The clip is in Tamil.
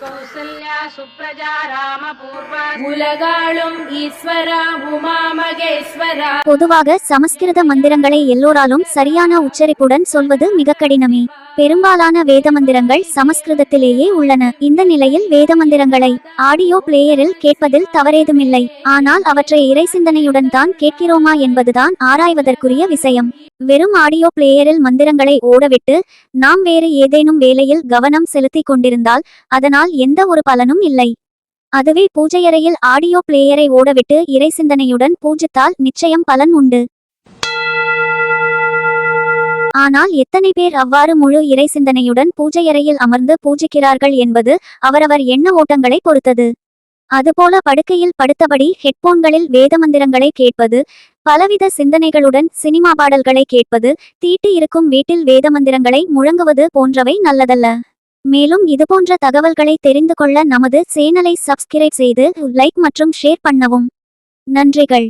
கௌசல்யா சுப்ரஜா ராமபூர்வா உலகாளும் ஈஸ்வரா உமா மகேஸ்வரா பொதுவாக சமஸ்கிருத மந்திரங்களை எல்லோராலும் சரியான உச்சரிப்புடன் சொல்வது மிக கடினமே. பெரும்பாலான வேத மந்திரங்கள் சமஸ்கிருதத்திலேயே உள்ளன. இந்த நிலையில் வேத மந்திரங்களை ஆடியோ பிளேயரில் கேட்பதில் தவறேதுமில்லை. ஆனால் அவற்றை இறை சிந்தனையுடன் தான் கேட்கிறோமா என்பதுதான் ஆராய்வதற்குரிய விஷயம். வெறும் ஆடியோ பிளேயரில் மந்திரங்களை ஓடவிட்டு நாம் வேறு ஏதேனும் வேலையில் கவனம் செலுத்திக் கொண்டிருந்தால் அதனால் எந்த ஒரு பலனும் இல்லை. அதுவே பூஜையறையில் ஆடியோ பிளேயரை ஓடவிட்டு இறை சிந்தனையுடன் பூஜித்தால் நிச்சயம் பலன் உண்டு. ஆனால் எத்தனை பேர் அவ்வாறு முழு இறை சிந்தனையுடன் பூஜையறையில் அமர்ந்து பூஜிக்கிறார்கள் என்பது அவரவர் எண்ண ஓட்டங்களை பொறுத்தது. அதுபோல படுக்கையில் படுத்தபடி ஹெட்போன்களில் வேதமந்திரங்களை கேட்பது பலவித சிந்தனைகளுடன் சினிமா பாடல்களை கேட்பது தீட்டு இருக்கும் வீட்டில் வேத மந்திரங்களை முழங்குவது போன்றவை நல்லதல்ல. மேலும் இதுபோன்ற தகவல்களை தெரிந்து கொள்ள நமது சேனலை சப்ஸ்கிரைப் செய்து லைக் மற்றும் ஷேர் பண்ணவும். நன்றிகள்.